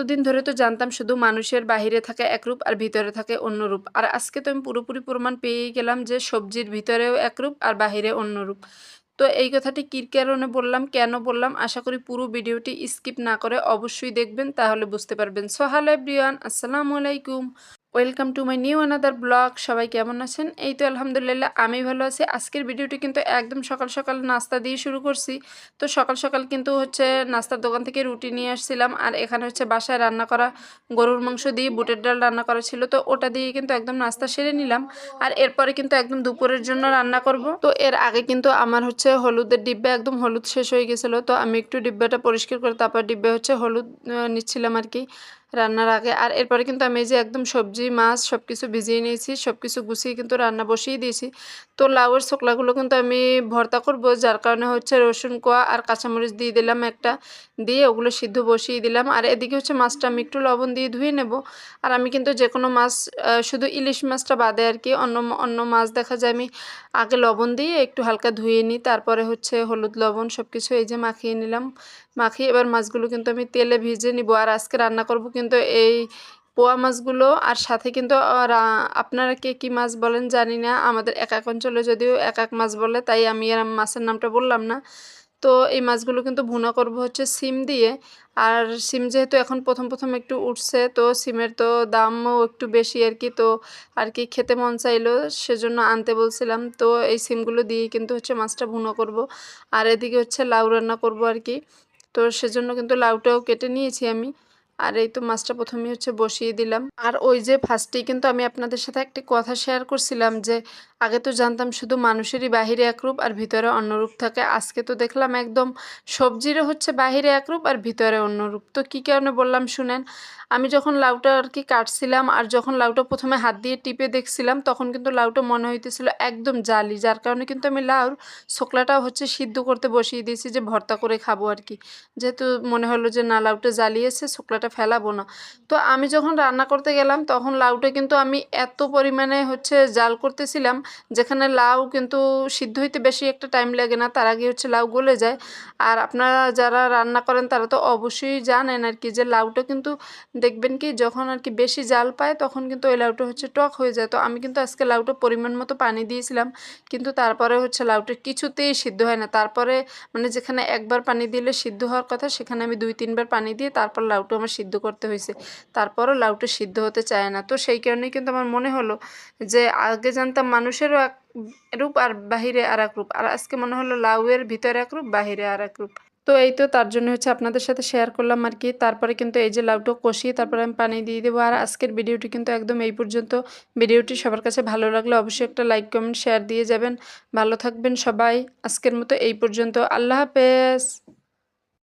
এতদিন ধরে তো জানতাম শুধু মানুষের বাহিরে থাকে একরূপ আর ভিতরে থাকে অন্যরূপ। আর আজকে তো আমি পুরোপুরি প্রমাণ পেয়ে গেলাম যে সবজির ভিতরেও একরূপ আর বাহিরে অন্যরূপ। তো এই কথাটি কী কারণে বললাম, কেন বললাম, আশা করি পুরো ভিডিওটি স্কিপ না করে অবশ্যই দেখবেন, তাহলে বুঝতে পারবেন। সো হ্যালো এভরিওয়ান, আসসালামু আলাইকুম। Welcome to my new another blog সবাই কেমন আছেন? এই তো আলহামদুলিল্লাহ, আমি ভালো আছি। আজকের ভিডিওটি কিন্তু একদম সকাল সকাল নাস্তা দিয়ে শুরু করছি। তো সকাল সকাল কিন্তু হচ্ছে নাস্তার দোকান থেকে রুটি নিয়ে আসছিলাম। আর এখানে হচ্ছে বাসায় রান্না করা গরুর মাংস দিয়ে বুটের ডাল রান্না করা ছিল। তো ওটা দিয়ে কিন্তু একদম নাস্তা সেরে নিলাম। আর এরপরে কিন্তু একদম দুপুরের জন্য রান্না করব। তো এর আগে কিন্তু আমার হচ্ছে হলুদের ডিব্বা একদম হলুদ শেষ হয়ে গেছিল। তো আমি একটু ডিব্বাটা পরিষ্কার করে তারপর ডিব্বে হচ্ছে হলুদ নিচ্ছিলাম আর কি। রান্নার আগে। আর এরপরে কিন্তু আমি যে একদম সবজি, মাছ সব কিছু ভিজিয়ে নিয়েছি সব কিছু গুছিয়ে কিন্তু রান্না বসিয়ে দিয়েছি। তো লাউয়ের শোকলাগুলো কিন্তু আমি ভর্তা করব, যার কারণে হচ্ছে রসুন, কোয়া আর কাঁচামরিচ দিয়ে দিলাম একটা। দিয়ে ওগুলো সিদ্ধ বসিয়ে দিলাম। আর এদিকে হচ্ছে মাছটা আমি একটু লবণ দিয়ে ধুয়ে নেব। আর আমি কিন্তু যে কোনো মাছ শুধু ইলিশ মাছটা বাদে আর কি, অন্য অন্য মাছ দেখা যায় আমি আগে লবণ দিয়ে একটু হালকা ধুয়ে নিই। তারপরে হচ্ছে হলুদ, লবণ সব কিছু এই যে মাখিয়ে নিলাম। মাখিয়ে এবার মাছগুলো কিন্তু আমি তেলে ভিজে নিব। আর আজকে রান্না করব কিন্তু এই পোয়া মাছগুলো আর সাথে কিন্তু আপনারা কে কী মাছ বলেন জানি না। আমাদের এক এক অঞ্চলে যদিও এক এক মাছ বলে, তাই আমি আর মাছের নামটা বললাম না। তো এই মাছগুলো কিন্তু ভুনা করব হচ্ছে সিম দিয়ে। আর সিম যেহেতু এখন প্রথম প্রথম একটু উঠছে, তো সিমের তো দামও একটু বেশি আর কি। তো আর কি খেতে মন চাইলো সেজন্য আনতে বলছিলাম। তো এই সিমগুলো দিয়ে কিন্তু হচ্ছে মাছটা ভুনা করব। আর এদিকে হচ্ছে লাউ রান্না করব আর কি। তো সেজন্য কিন্তু লাউটাও কেটে নিয়েছি আমি। আর এই তো মাছটা প্রথমে হচ্ছে বসিয়ে দিলাম। আর ওই যে ফার্স্টেই কিন্তু আমি আপনাদের সাথে একটি কথা শেয়ার করছিলাম যে আগে তো জানতাম শুধু মানুষেরই বাহিরে একরূপ আর ভিতরে অন্যরূপ থাকে। আজকে তো দেখলাম একদম সবজিরও হচ্ছে বাহিরে একরূপ আর ভিতরে অন্যরূপ। তো কী কারণে বললাম শুনেন, আমি যখন লাউটা আর কি কাটছিলাম আর যখন লাউটা প্রথমে হাত দিয়ে টিপে দেখছিলাম, তখন কিন্তু লাউটা মনে হইতেছিল একদম জালি, যার কারণে কিন্তু আমি লাউর শোকলাটাও হচ্ছে সিদ্ধ করতে বসিয়ে দিয়েছি যে ভর্তা করে খাব আর কি। যেহেতু মনে হলো যে না, লাউটা জ্বালিয়েছে শুকলাটা ফেলাবো না। তো আমি যখন রান্না করতে গেলাম, তখন লাউটা কিন্তু আমি এত পরিমাণে হচ্ছে জাল করতেছিলাম যেখানে লাউ কিন্তু সিদ্ধ হইতে বেশি একটা টাইম লাগে না, তার আগে হচ্ছে লাউ গলে যায়। আর আপনারা যারা রান্না করেন, তারা তো অবশ্যই জানেন আর কি যে লাউটা কিন্তু দেখবেন কি যখন আর কি বেশি জাল পায়, তখন কিন্তু ওই লাউটা হচ্ছে টক হয়ে যায়। তো আমি কিন্তু আজকে লাউটা পরিমাণ মতো পানি দিয়েছিলাম, কিন্তু তারপরে হচ্ছে লাউটা কিছুতেই সিদ্ধ হয় না। তারপরে মানে যেখানে একবার পানি দিলে সিদ্ধ হওয়ার কথা, সেখানে আমি দুই, তিনবার পানি দিয়ে তারপর লাউটা আমার সিদ্ধ করতে হয়েছে তারপরও লাউটা সিদ্ধ হতে চায় না। তো সেই কারণেই কিন্তু আমার মনে হলো যে আগে জানতাম মানুষেরও এক রূপ আর বাহিরে আর এক রূপ। আর আজকে মনে হলো লাউয়ের ভিতরে এক রূপ, বাহিরে আর এক রূপ। তো এই তো তার জন্য হচ্ছে আপনাদের সাথে শেয়ার করলাম আর কি। তারপরে কিন্তু এই যে লাউটা কষিয়ে তারপরে আমি পানি দিয়ে দেবো। আর আজকের ভিডিওটি কিন্তু একদম এই পর্যন্ত। ভিডিওটি সবার কাছে ভালো লাগলে অবশ্যই একটা লাইক কমেন্ট শেয়ার দিয়ে যাবেন। ভালো থাকবেন সবাই। আজকের মতো এই পর্যন্ত। আল্লাহ হাফেজ।